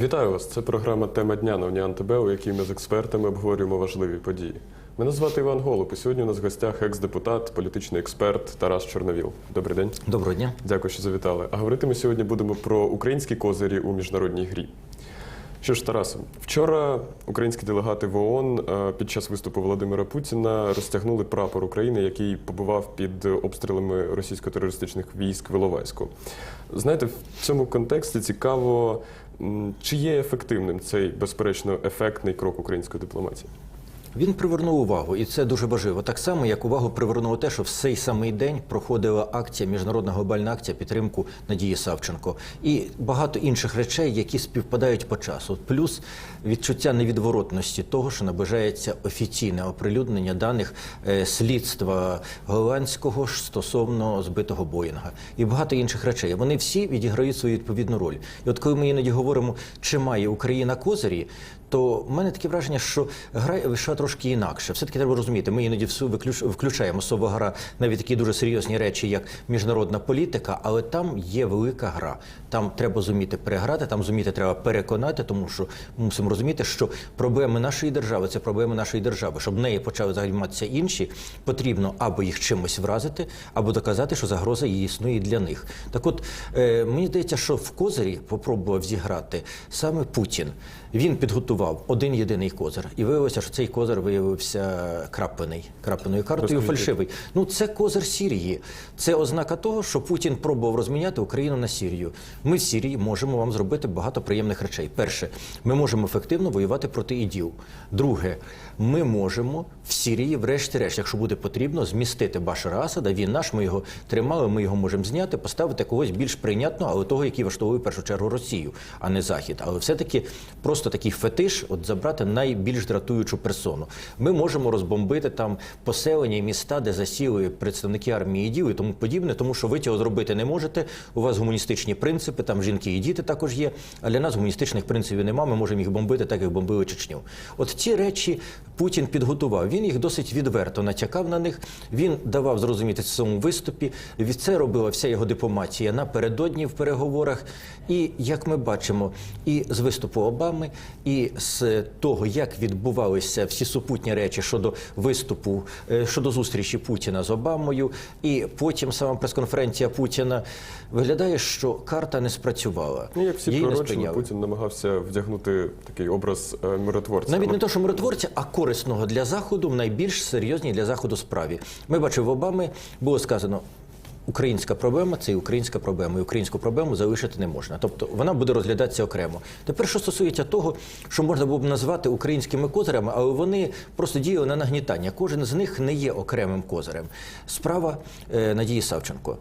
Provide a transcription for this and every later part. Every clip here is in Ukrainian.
Вітаю вас! Це програма Тема дня на Уніан ТБ, у якій ми з експертами обговорюємо важливі події. Мене звати Іван Голуб, і сьогодні у нас в гостях екс-депутат, політичний експерт Тарас Чорновіл. Добрий день. Доброго дня. Дякую, що завітали. А говорити ми сьогодні будемо про українські козирі у міжнародній грі. Що ж, Тарасе, вчора українські делегати в ООН е, під час виступу Володимира Путіна розтягнули прапор України, який побував під обстрілами російсько-терористичних військ в Іловайську. Знаєте, в цьому контексті цікаво, чи є ефективним цей безперечно ефектний крок української дипломатії. Він привернув увагу, і це дуже важливо. Так само, як увагу привернуло те, що в цей самий день проходила акція, міжнародна глобальна акція підтримку Надії Савченко і багато інших речей, які співпадають по часу. Плюс відчуття невідворотності того, що наближається офіційне оприлюднення даних е, слідства голландського ж стосовно збитого Боїнга і багато інших речей. Вони всі відіграють свою відповідну роль. І от коли ми іноді говоримо, чи має Україна козирі, то в мене таке враження, що гра вийшла трошки інакше. Все таки треба розуміти. Ми іноді включаємо сова гра навіть такі дуже серйозні речі, як міжнародна політика, але там є велика гра. Там треба зуміти переграти, там зуміти треба переконати, тому що ми мусимо розуміти, що проблеми нашої держави це проблеми нашої держави. Щоб неї почали займатися інші, потрібно або їх чимось вразити, або доказати, що загроза її існує для них. Так, от е, мені здається, що в козирі попробував зіграти саме Путін. Він підготував один єдиний козир, і виявилося, що цей козир виявився краплений, крапленою картою Розкажіть. фальшивий. Ну це козир Сірії. Це ознака того, що Путін пробував розміняти Україну на Сірію. Ми в Сірії можемо вам зробити багато приємних речей. Перше, ми можемо ефективно воювати проти іділ. Друге, ми можемо в Сірії, врешті-решт, якщо буде потрібно, змістити Башара Асада. Він наш, ми його тримали, ми його можемо зняти, поставити когось більш прийнятного, але того, який влаштовує в першу чергу Росію, а не Захід. Але все-таки просто такий фетиш, от забрати найбільш дратуючу персону. Ми можемо розбомбити там поселення і міста, де засіли представники армії іділ і тому подібне, тому що ви цього зробити не можете. У вас гуманістичні принципи, там жінки і діти також є. А для нас гуманістичних принципів немає. Ми можемо їх бомбити, так як бомбили Чечню. От ці речі Путін підготував. Він їх досить відверто натякав на них. Він давав зрозуміти в своєму виступі. Від це робила вся його дипломатія напередодні в переговорах. І як ми бачимо, і з виступу Обами, і з того, як відбувалися всі супутні речі щодо виступу, е, щодо зустрічі Путіна з Обамою, і потім сама прес-конференція Путіна виглядає, що карта не спрацювала. Ну, як всі пророчили. Путін намагався вдягнути такий образ е, миротворця. Навіть не то, що миротворця, а корисного для заходу в найбільш серйозній для заходу справі. Ми бачили в Обами, було сказано. Українська проблема це і українська проблема, і українську проблему залишити не можна. Тобто вона буде розглядатися окремо. Тепер, що стосується того, що можна було б назвати українськими козирями, але вони просто діяли на нагнітання. Кожен з них не є окремим козирем. Справа е, Надії Савченко.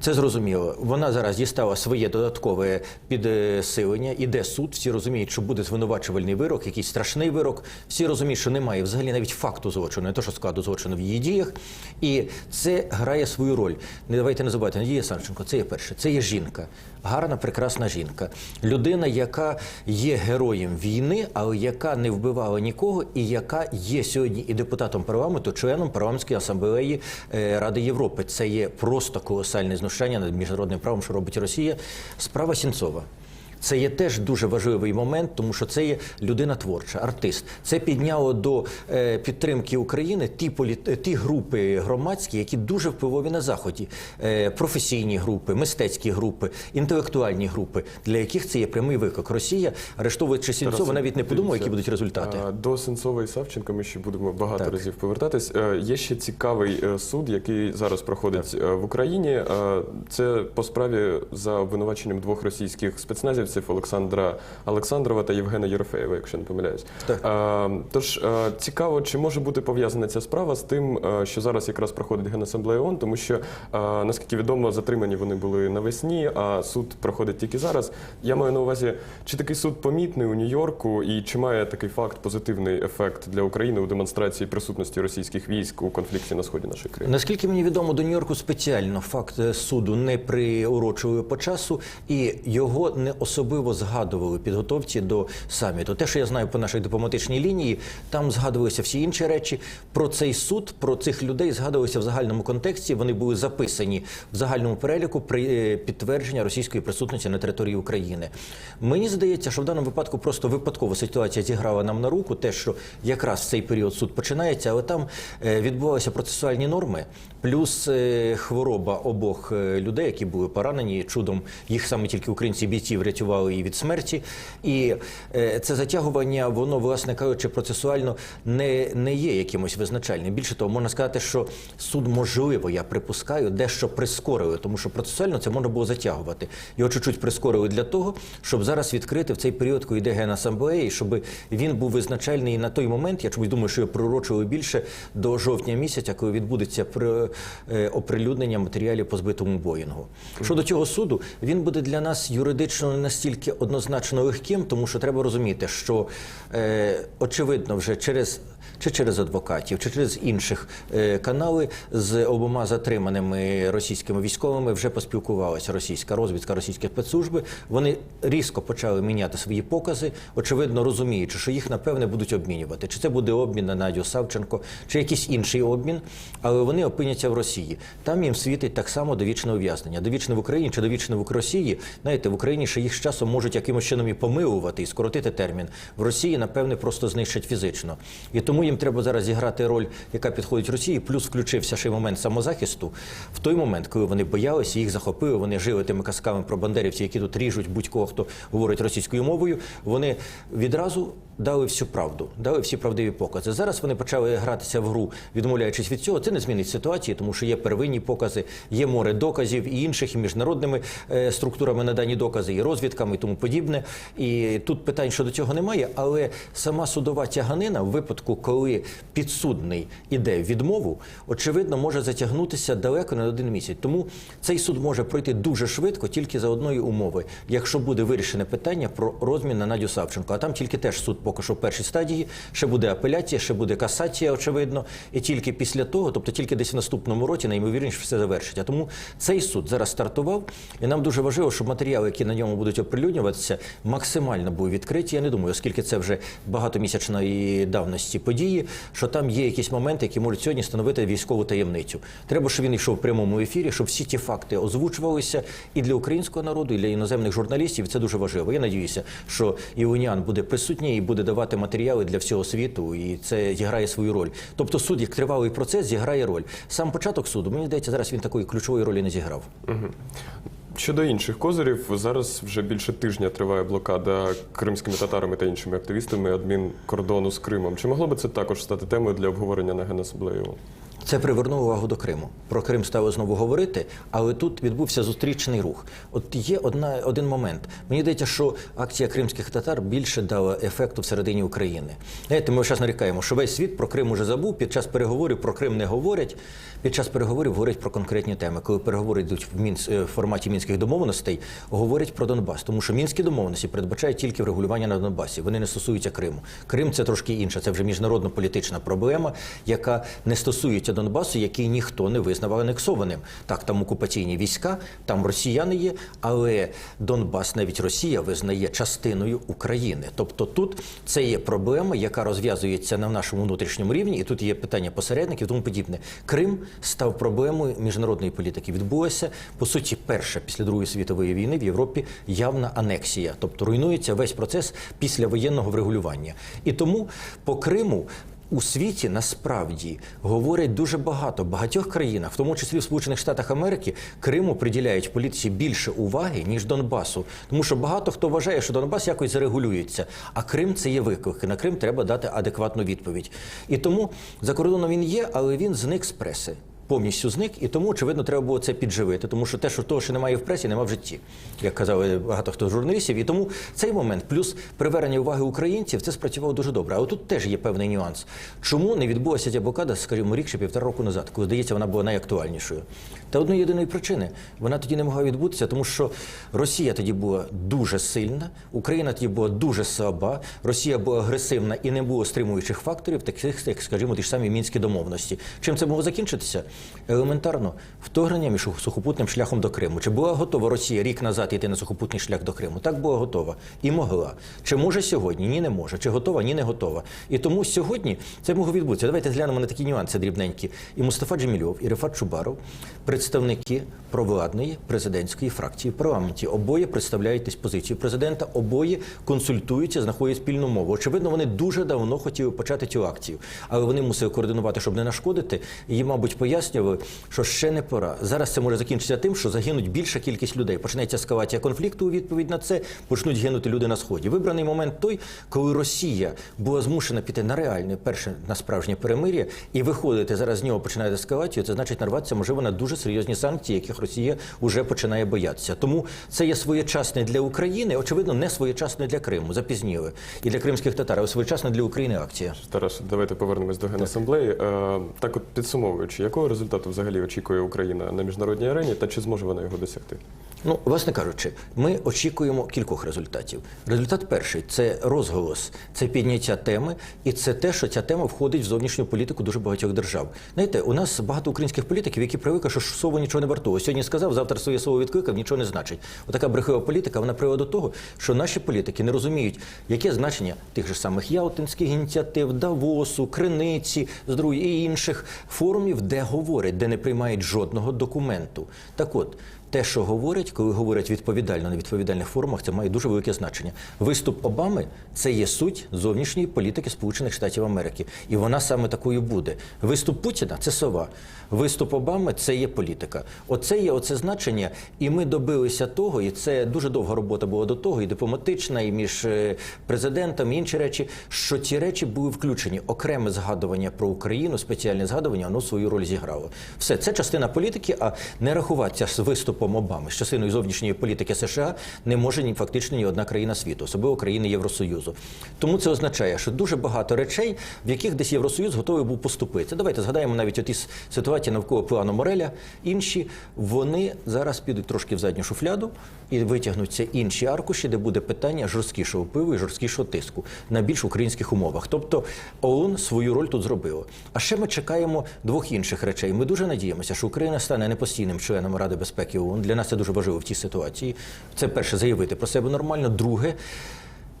Це зрозуміло. Вона зараз дістала своє додаткове підсилення. Іде суд. Всі розуміють, що буде звинувачувальний вирок, якийсь страшний вирок. Всі розуміють, що немає взагалі навіть факту злочину, не то, що складу злочину в її діях. І це грає свою роль. Не давайте не забувати, Надія Санченко, це є перше. Це є жінка, гарна, прекрасна жінка, людина, яка є героєм війни, але яка не вбивала нікого, і яка є сьогодні і депутатом парламенту, членом парламентської асамблеї е, Ради Європи. Це є просто колосальне знущання над міжнародним правом, що робить Росія. Справа Сінцова. Це є теж дуже важливий момент, тому що це є людина творча, артист. Це підняло до е, підтримки України ті політ... е, ті групи громадські, які дуже впливові на заході. Е, професійні групи, мистецькі групи, інтелектуальні групи, для яких це є прямий виклик. Росія, арештовуючи Сінцова, навіть не дивіться, які будуть результати. До Сенцова і Савченка ми ще будемо багато Так. разів повертатись. Є ще цікавий суд, який зараз проходить е, в Україні. Це по справі за обвинуваченням двох російських спецназівців Олександра Олександрова та Євгена Єрофеєва, якщо не помиляюсь. Так. Тож е, цікаво, чи може бути пов'язана ця справа з тим, е, що зараз якраз проходить Генасамблея ООН, тому що е, наскільки відомо, затримані вони були навесні, а суд проходить тільки зараз. Я маю на увазі, чи такий суд помітний у Нью-Йорку, і чи має такий факт позитивний ефект для України у демонстрації присутності російських військ у конфлікті на сході нашої країни? Наскільки мені відомо, до Нью-Йорку спеціально факт суду не приурочували по часу, і його не особливо особливо згадували підготовці до саміту. Те, що я знаю по нашій дипломатичній лінії, там згадувалися всі інші речі. Про цей суд, про цих людей згадувалися в загальному контексті. Вони були записані в загальному переліку при е, підтвердження російської присутності на території України. Мені здається, що в даному випадку просто випадкова ситуація зіграла нам на руку, те, що якраз в цей період суд починається, але там е, відбувалися процесуальні норми, плюс е, хвороба обох людей, які були поранені чудом. Їх саме тільки українці бійці врятували і від смерті. І е, це затягування, воно, власне кажучи, процесуально не, не є якимось визначальним. Більше того, можна сказати, що суд можливо, я припускаю, дещо прискорили, тому що процесуально це можна було затягувати. Його чуть-чуть прискорили для того, щоб зараз відкрити в цей період, коли йде генасамблеї, щоб він був визначальний на той момент. Я чомусь думаю, що його пророчили більше до жовтня місяця, коли відбудеться е, оприлюднення матеріалів по збитому Боїнгу. Щодо цього суду, він буде для нас юридично не настільки однозначно легким, тому що треба розуміти, що е, очевидно вже через. Чи через адвокатів, чи через інших е, канали з обома затриманими російськими військовими вже поспілкувалася російська розвідка, російські спецслужби. Вони різко почали міняти свої покази, очевидно розуміючи, що їх напевне будуть обмінювати. Чи це буде обмін на Надю Савченко, чи якийсь інший обмін, але вони опиняться в Росії. Там їм світить так само довічне ув'язнення. Довічне в Україні чи довічне в Росії. Знаєте, в Україні ще їх з часом можуть якимось чином і помилувати і скоротити термін. В Росії, напевне, просто знищать фізично. І тому їм треба зараз зіграти роль, яка підходить Росії, плюс включився ще й момент самозахисту. В той момент, коли вони боялися, їх захопили, вони жили тими казками про бандерівців, які тут ріжуть будь-кого, хто говорить російською мовою. Вони відразу дали всю правду, дали всі правдиві покази. Зараз вони почали гратися в гру, відмовляючись від цього. Це не змінить ситуації, тому що є первинні покази, є море доказів і інших, і міжнародними е, структурами надані докази, і розвідками, і тому подібне. І тут питань щодо цього немає. Але сама судова тяганина в випадку, коли підсудний іде в відмову, очевидно, може затягнутися далеко не один місяць. Тому цей суд може пройти дуже швидко, тільки за одної умови, якщо буде вирішене питання про розмін на Надю Савченко. А там тільки теж суд поки що в першій стадії, ще буде апеляція, ще буде касація, очевидно. І тільки після того, тобто тільки десь в наступному році, найімовірніше все завершить. А тому цей суд зараз стартував, і нам дуже важливо, щоб матеріали, які на ньому будуть оприлюднюватися, максимально були відкриті. Я не думаю, оскільки це вже багатомісячної давності події, що там є якісь моменти, які можуть сьогодні становити військову таємницю. Треба, щоб він йшов в прямому ефірі, щоб всі ті факти озвучувалися і для українського народу, і для іноземних журналістів. Це дуже важливо. Я надіюся, що Іоніан буде присутній і буде давати матеріали для всього світу, і це зіграє свою роль. Тобто, суд як тривалий процес зіграє роль. Сам початок суду, мені здається, зараз він такої ключової ролі не зіграв. Щодо інших козирів, зараз вже більше тижня триває блокада кримськими татарами та іншими активістами адмінкордону з Кримом. Чи могло би це також стати темою для обговорення на Генасамблеї? Це привернуло увагу до Криму. Про Крим стали знову говорити, але тут відбувся зустрічний рух. От є одна, один момент. Мені здається, що акція кримських татар більше дала ефекту всередині України. Знаєте, ми зараз нарікаємо, що весь світ про Крим уже забув. Під час переговорів про Крим не говорять. Під час переговорів говорять про конкретні теми. Коли переговори йдуть в, Мінськ, е, в форматі мінських домовленостей, говорять про Донбас, тому що мінські домовленості передбачають тільки врегулювання на Донбасі. Вони не стосуються Криму. Крим це трошки інше. Це вже міжнародно-політична проблема, яка не стосується Донбасу, який ніхто не визнав анексованим. Так, там окупаційні війська, там росіяни є, але Донбас, навіть Росія, визнає частиною України. Тобто тут це є проблема, яка розв'язується на нашому внутрішньому рівні, і тут є питання посередників, тому подібне. Крим став проблемою міжнародної політики. Відбулася по суті перша після Другої світової війни в Європі явна анексія, тобто руйнується весь процес післявоєнного врегулювання. І тому по Криму. У світі насправді говорять дуже багато в багатьох країнах, в тому числі в Сполучених Штатах Америки, Криму приділяють політиці більше уваги ніж Донбасу, тому що багато хто вважає, що Донбас якось зарегулюється, а Крим це є виклик. і На Крим треба дати адекватну відповідь. І тому за кордоном він є, але він зник з преси. Повністю зник, і тому очевидно треба було це підживити, тому що те, що того, що немає в пресі, немає в житті, як казали багато хто журналістів. І тому цей момент, плюс привернення уваги українців, це спрацювало дуже добре. Але тут теж є певний нюанс. Чому не відбулася ця блокада, скажімо, рік чи півтора року назад, коли здається, вона була найактуальнішою? Та одної єдиної причини вона тоді не могла відбутися, тому що Росія тоді була дуже сильна, Україна тоді була дуже слаба, Росія була агресивна і не було стримуючих факторів, таких як, скажімо, ті ж самі мінські домовленості. Чим це могло закінчитися? Елементарно, вторгнення між сухопутним шляхом до Криму. Чи була готова Росія рік назад йти на сухопутний шлях до Криму? Так була готова і могла. Чи може сьогодні? Ні, не може. Чи готова? Ні, не готова. І тому сьогодні це могло відбутися. Давайте глянемо на такі нюанси дрібненькі. І Мустафа Джемільов, і Рефат Чубаров, представники провладної президентської фракції в парламенті. Обоє представляють десь позицію президента, обоє консультуються, знаходять спільну мову. Очевидно, вони дуже давно хотіли почати цю акцію, але вони мусили координувати, щоб не нашкодити. І мабуть, пояснювали, що ще не пора. Зараз це може закінчитися тим, що загинуть більша кількість людей. Почнеться ескалація конфлікту. У відповідь на це почнуть гинути люди на сході. Вибраний момент той, коли Росія була змушена піти на реальне перше на справжнє перемир'я і виходити зараз з нього починає ескалацію. Це значить нарватися можливо на дуже серйозні санкції, яких Росія вже починає боятися. Тому це є своєчасне для України, очевидно, не своєчасне для Криму. Запізніли і для кримських татар, але своєчасна для України акція. Тарас, давайте повернемось до Генасамблеї. Е, Так, от підсумовуючи, якого результату взагалі очікує Україна на міжнародній арені та чи зможе вона його досягти? Ну, власне кажучи, ми очікуємо кількох результатів. Результат перший це розголос, це підняття теми, і це те, що ця тема входить в зовнішню політику дуже багатьох держав. Знаєте, у нас багато українських політиків, які привикли, що слово нічого не вартує. Сьогодні сказав, завтра своє слово відкликав, нічого не значить. Отака брехлива політика вона приводить до того, що наші політики не розуміють, яке значення тих же самих Ялтинських ініціатив, Давосу, Криниці, з і інших форумів, де говорять, де не приймають жодного документу. Так от. Те, що говорять, коли говорять відповідально на відповідальних форумах, це має дуже велике значення. Виступ Обами це є суть зовнішньої політики Сполучених Штатів Америки, і вона саме такою буде. Виступ Путіна це сова. Виступ Обами це є політика. Оце є оце значення, і ми добилися того, і це дуже довга робота була до того, і дипломатична, і між е, президентом, і інші речі, що ці речі були включені. Окреме згадування про Україну, спеціальне згадування, воно свою роль зіграло. Все це частина політики, а не рахуватися з виступом Обами з частиною зовнішньої політики США не може ні фактично ні одна країна світу, особливо країни Євросоюзу. Тому це означає, що дуже багато речей, в яких десь Євросоюз готовий був поступити. Давайте згадаємо навіть оті с- ситуації навколо плану Мореля. Інші вони зараз підуть трошки в задню шуфляду і витягнуться інші аркуші, де буде питання жорсткішого впливу і жорсткішого тиску на більш українських умовах. Тобто ООН свою роль тут зробило. А ще ми чекаємо двох інших речей. Ми дуже надіємося, що Україна стане непостійним членом Ради безпеки ООН. Для нас це дуже важливо в тій ситуації. Це перше заявити про себе нормально. Друге.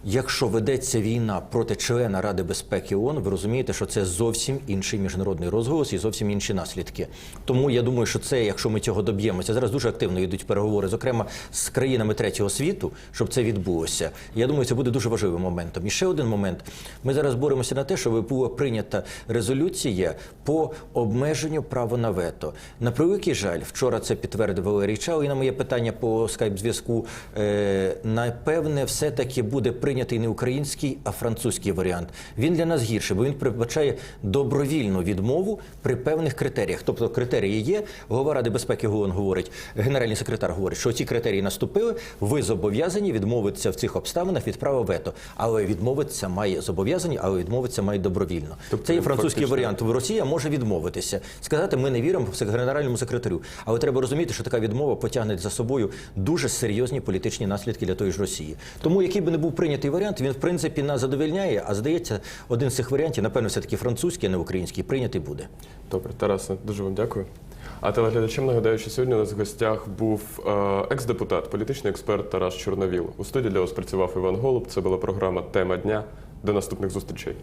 Якщо ведеться війна проти члена Ради безпеки ООН, ви розумієте, що це зовсім інший міжнародний розголос і зовсім інші наслідки. Тому я думаю, що це, якщо ми цього доб'ємося, зараз дуже активно йдуть переговори, зокрема з країнами третього світу, щоб це відбулося. Я думаю, це буде дуже важливим моментом. І ще один момент: ми зараз боремося на те, щоб була прийнята резолюція по обмеженню права на вето. На превеликий жаль, вчора це підтвердив Валерій Чал, і на моє питання по скайп-зв'язку. Е, напевне, все-таки буде прийнятий не український, а французький варіант. Він для нас гірший, бо він передбачає добровільну відмову при певних критеріях. Тобто критерії є. Голова Ради безпеки ГООН говорить, генеральний секретар говорить, що ці критерії наступили. Ви зобов'язані відмовитися в цих обставинах від права вето. Але відмовитися має зобов'язані, але відмовитися має добровільно. Тобто Це є французький фактично- варіант. Росія може відмовитися, сказати, ми не віримо в генеральному секретарю. Але треба розуміти, що така відмова потягне за собою дуже серйозні політичні наслідки для тої ж Росії. Тому, який би не був прийнятий варіант, він в принципі нас задовільняє. А здається, один з цих варіантів, напевно, все таки французький, а не український, прийнятий буде. Добре, Тарасе, дуже вам дякую. А телеглядачам нагадаю, що сьогодні у нас в гостях був е, екс-депутат, політичний експерт Тарас Чорновіл. У студії для вас працював Іван Голуб. Це була програма Тема дня. До наступних зустрічей.